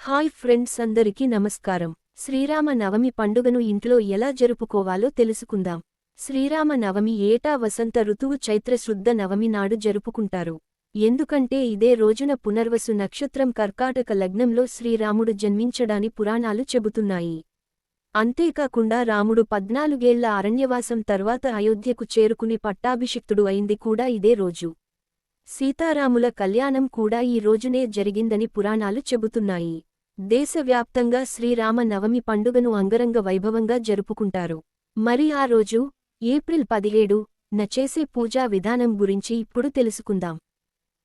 Hi friends అందరికీ నమస్కారం. శ్రీరామ నవమి పండుగను ఇంట్లో ఎలా జరుపుకోవాలో తెలుసుకుందాం. శ్రీరామ నవమి ఏటా వసంత ఋతువు చైత్ర శుద్ధ నవమి నాడు జరుపుకుంటారు. ఎందుకంటే ఇదే రోజున పునర్వసు నక్షత్రం కర్కాటక లగ్నంలో శ్రీరాముడు జన్మించడాని పురాణాలు చెబుతున్నాయి. అంతేకాకుండా రాముడు పద్నాలుగేళ్ళ అరణ్యవాసం తర్వాత అయోధ్యకు చేరుకుని పట్టాభిషిక్తుడు అయింది కూడా ఇదే రోజు. సీతారాముల కళ్యాణం కూడా ఈ రోజునే జరిగిందని పురాణాలు చెబుతున్నాయి. దేశవ్యాప్తంగా శ్రీరామ నవమి పండుగను అంగరంగ వైభవంగా జరుపుకుంటారు. మరి ఆ రోజు ఏప్రిల్ పదిహేడు న చేసే పూజా విధానం గురించి ఇప్పుడు తెలుసుకుందాం.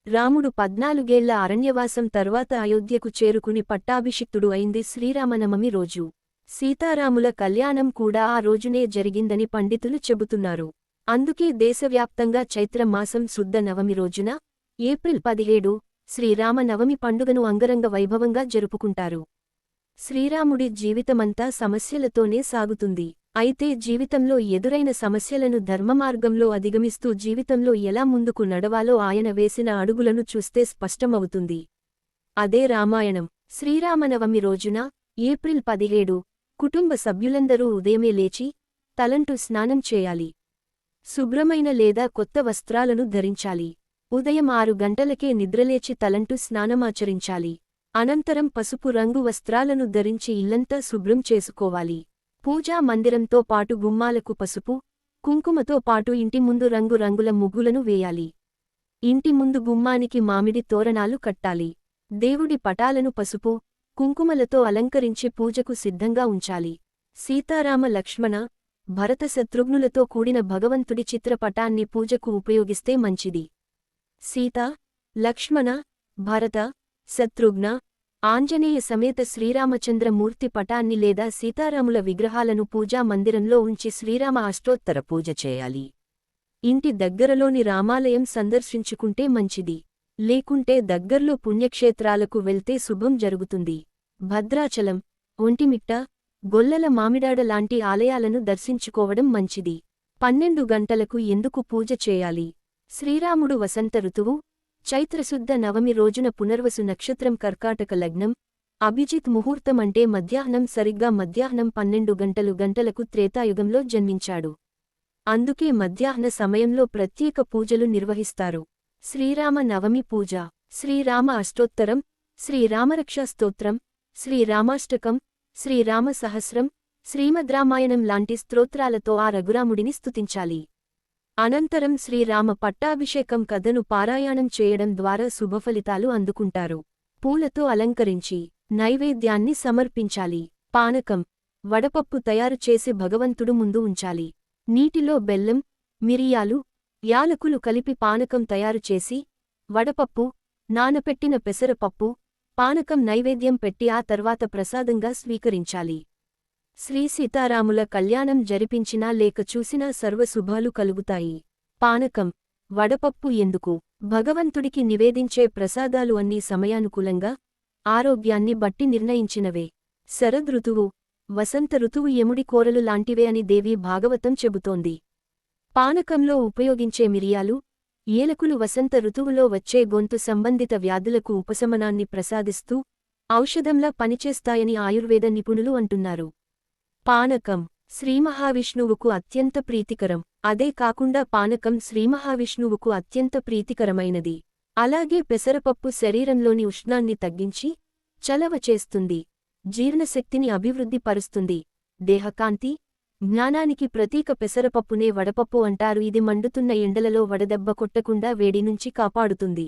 రాముడు పద్నాలుగేళ్ళ అరణ్యవాసం తర్వాత అయోధ్యకు చేరుకుని పట్టాభిషిక్తుడు అయింది శ్రీరామనవమి రోజు. సీతారాముల కళ్యాణం కూడా ఆ రోజునే జరిగిందని పండితులు చెబుతున్నారు. అందుకే దేశవ్యాప్తంగా చైత్రమాసం శుద్ధ నవమి రోజున ఏప్రిల్ పదిహేడు శ్రీరామ నవమి పండుగను అంగరంగ వైభవంగా జరుపుకుంటారు. శ్రీరాముడి జీవితమంతా సమస్యలతోనే సాగుతుంది. అయితే జీవితంలో ఎదురైన సమస్యలను ధర్మమార్గంలో అధిగమిస్తూ జీవితంలో ఎలా ముందుకు నడవాలో ఆయన వేసిన అడుగులను చూస్తే స్పష్టమవుతుంది. అదే రామాయణం. శ్రీరామనవమి రోజున ఏప్రిల్ పదిహేడు కుటుంబ సభ్యులందరూ ఉదయమే లేచి తలంటూ స్నానం చేయాలి. శుభ్రమైన లేదా కొత్త వస్త్రాలను ధరించాలి. ఉదయం ఆరు గంటలకే నిద్రలేచి తలంటూ స్నానమాచరించాలి. అనంతరం పసుపు రంగు వస్త్రాలను ధరించి ఇల్లంతా శుభ్రం చేసుకోవాలి. పూజా మందిరంతో పాటు గుమ్మాలకు పసుపు కుంకుమతో పాటు ఇంటి ముందు రంగు రంగుల ముగ్గులను వేయాలి. ఇంటి ముందు గుమ్మానికి మామిడి తోరణాలు కట్టాలి. దేవుడి పటాలను పసుపు కుంకుమలతో అలంకరించి పూజకు సిద్ధంగా ఉంచాలి. సీతారామ లక్ష్మణ భరత శత్రుఘ్నులతో కూడిన భగవంతుడి చిత్రపటాన్ని పూజకు ఉపయోగిస్తే మంచిది. సీత లక్ష్మణ భరత శత్రుఘ్న ఆంజనేయ సమేత శ్రీరామచంద్రమూర్తి పటాన్ని లేదా సీతారాముల విగ్రహాలను పూజా మందిరంలో ఉంచి శ్రీరామ అష్టోత్తర పూజ చేయాలి. ఇంటి దగ్గరలోని రామాలయం సందర్శించుకుంటే మంచిది. లేకుంటే దగ్గర్లో పుణ్యక్షేత్రాలకు వెళ్తే శుభం జరుగుతుంది. భద్రాచలం ఒంటిమిట్ట గొల్లల మామిడాడ లాంటి ఆలయాలను దర్శించుకోవడం మంచిది. పన్నెండు గంటలకు ఎందుకు పూజ చేయాలి? శ్రీరాముడు వసంత ఋతువు చైత్రశుద్ధ నవమి రోజున పునర్వసు నక్షత్రం కర్కాటక లగ్నం అభిజిత్ ముహూర్తం అంటే మధ్యాహ్నం సరిగ్గా మధ్యాహ్నం పన్నెండు గంటలు గంటలకు త్రేతాయుగంలో జన్మించాడు. అందుకే మధ్యాహ్న సమయంలో ప్రత్యేక పూజలు నిర్వహిస్తారు. శ్రీరామ నవమి పూజ శ్రీరామ అష్టోత్తరం శ్రీరామరక్షా స్తోత్రం శ్రీరామాష్టకం శ్రీరామ సహస్రం శ్రీమద్రామాయణం లాంటి స్తోత్రాలతో ఆ రఘురాముడిని స్తుతించాలి. అనంతరం శ్రీరామ పట్టాభిషేకం కథను పారాయణం చేయడం ద్వారా శుభఫలితాలు అందుకుంటారు. పూలతో అలంకరించి నైవేద్యాన్ని సమర్పించాలి. పానకం వడపప్పు తయారు చేసి భగవంతుడు ముందు ఉంచాలి. నీటిలో బెల్లం మిరియాలు యాలకులు కలిపి పానకం తయారు చేసి వడపప్పు నానపెట్టిన పెసరపప్పు పానకం నైవేద్యం పెట్టి ఆ తర్వాత ప్రసాదంగా స్వీకరించాలి. శ్రీ సీతారాముల కళ్యాణం జరిపించినా లేక చూసినా సర్వశుభాలు కలుగుతాయి. పానకం వడపప్పు ఎందుకు? భగవంతుడికి నివేదించే ప్రసాదాలు అన్నీ సమయానుకూలంగా ఆరోగ్యాన్ని బట్టి నిర్ణయించినవే. శరదృతువు వసంత ఋతువు యముడి కోరలు లాంటివే అని దేవి భాగవతం చెబుతోంది. పానకంలో ఉపయోగించే మిరియాలు ఏలకులు వసంత ఋతువులో వచ్చే గొంతు సంబంధిత వ్యాధులకు ఉపశమనాన్ని ప్రసాదిస్తూ ఔషధంలా పనిచేస్తాయని ఆయుర్వేద నిపుణులు అంటున్నారు. పానకం శ్రీమహావిష్ణువుకు అత్యంత ప్రీతికరం. అదే కాకుండా పానకం శ్రీమహావిష్ణువుకు అత్యంత ప్రీతికరమైనది. అలాగే పెసరపప్పు శరీరంలోని ఉష్ణాన్ని తగ్గించి చలవ చేస్తుంది. జీర్ణశక్తిని అభివృద్ధి పరుస్తుంది. దేహకాంతి జ్ఞానానికి ప్రతీక పెసరపప్పునే వడపప్పు అంటారు. ఇది మండుతున్న ఎండలలో వడదెబ్బ కొట్టకుండా వేడి నుంచి కాపాడుతుంది.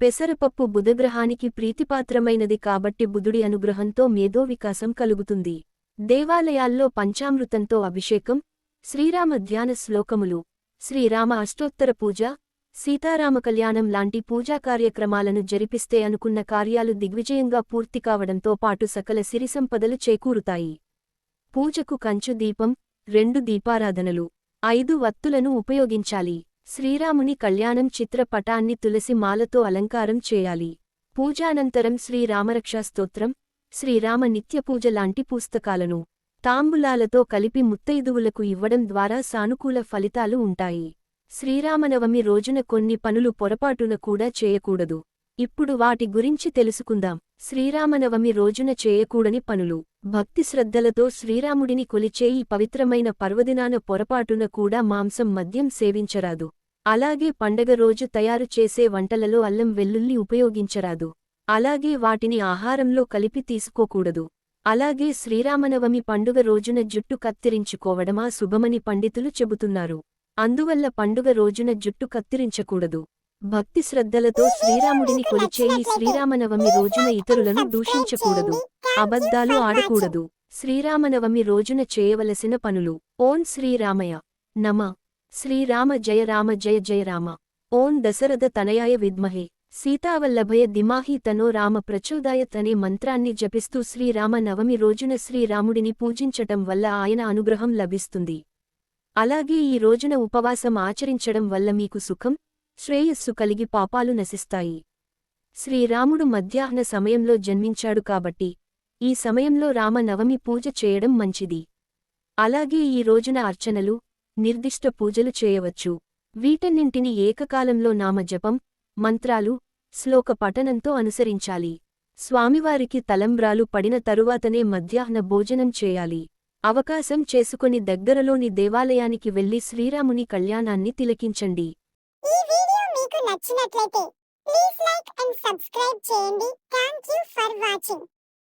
పెసరపప్పు బుధగ్రహానికి ప్రీతిపాత్రమైనది కాబట్టి బుధుడి అనుగ్రహంతో మేధో వికాసం కలుగుతుంది. దేవాలయాల్లో పంచామృతంతో అభిషేకం శ్రీరామ ధ్యాన శ్లోకములు శ్రీరామ అష్టోత్తర పూజ సీతారామ కళ్యాణం లాంటి పూజా కార్యక్రమాలను జరిపిస్తే అనుకున్న కార్యాలు దిగ్విజయంగా పూర్తి కావడంతో పాటు సకల సిరిసంపదలు చేకూరుతాయి. పూజకు కంచు దీపం రెండు దీపారాధనలు ఐదు వత్తులను ఉపయోగించాలి. శ్రీరాముని కళ్యాణం చిత్రపటాన్ని తులసి మాలతో అలంకారం చేయాలి. పూజానంతరం శ్రీరామరక్షా స్తోత్రం శ్రీరామ నిత్యపూజ లాంటి పుస్తకాలను తాంబులాలతో కలిపి ముత్తైదువులకు ఇవ్వడం ద్వారా సానుకూల ఫలితాలు ఉంటాయి. శ్రీరామనవమి రోజున కొన్ని పనులు పొరపాటున కూడా చేయకూడదు. ఇప్పుడు వాటి గురించి తెలుసుకుందాం. శ్రీరామనవమి రోజున చేయకూడని పనులు. భక్తి శ్రద్ధలతో శ్రీరాముడిని కొలిచే ఈ పవిత్రమైన పర్వదినాన పొరపాటున కూడా మాంసం మద్యం సేవించరాదు. అలాగే పండగ రోజు తయారు చేసే వంటలలో అల్లం వెల్లుల్లి ఉపయోగించరాదు. అలాగే వాటిని ఆహారంలో కలిపి తీసుకోకూడదు. అలాగే శ్రీరామనవమి పండుగ రోజున జుట్టు కత్తిరించుకోవడమా శుభమని పండితులు చెబుతున్నారు. అందువల్ల పండుగ రోజున జుట్టు కత్తిరించకూడదు. భక్తి శ్రద్ధలతో శ్రీరాముడిని కొలిచే ఈ శ్రీరామనవమి రోజున ఇతరులను దూషించకూడదు. అబద్ధాలు ఆడకూడదు. శ్రీరామనవమి రోజున చేయవలసిన పనులు. ఓం శ్రీరామయ నమ. శ్రీరామ జయ రామ జయ జయ రామ. ఓం దశరథ తనయాయ విద్మహే. సీతావల్లభయ దిమాహి తనో రామ ప్రచోదాయత్ అనే మంత్రాన్ని జపిస్తూ శ్రీరామ నవమి రోజున శ్రీరాముడిని పూజించటం వల్ల ఆయన అనుగ్రహం లభిస్తుంది. అలాగే ఈ రోజున ఉపవాసం ఆచరించడం వల్ల మీకు సుఖం శ్రేయస్సు కలిగి పాపాలు నశిస్తాయి. శ్రీరాముడు మధ్యాహ్న సమయంలో జన్మించాడు కాబట్టి ఈ సమయంలో రామనవమి పూజ చేయడం మంచిది. అలాగే ఈ రోజున అర్చనలు నిర్దిష్ట పూజలు చేయవచ్చు. వీటన్నింటిని ఏకకాలంలో నామజపం మంత్రాలు శ్లోక పఠనంతో అనుసరించాలి. స్వామివారికి తలంబ్రాలు పడిన తరువాతనే మధ్యాహ్న భోజనం చేయాలి. అవకాశం చేసుకొని దగ్గరలోని దేవాలయానికి వెళ్ళి శ్రీరాముని కళ్యాణాన్ని తిలకించండి. ఈ వీడియో మీకు నచ్చినట్లయితే ప్లీజ్ లైక్ అండ్ సబ్స్క్రైబ్ చేయండి. Thank you for watching.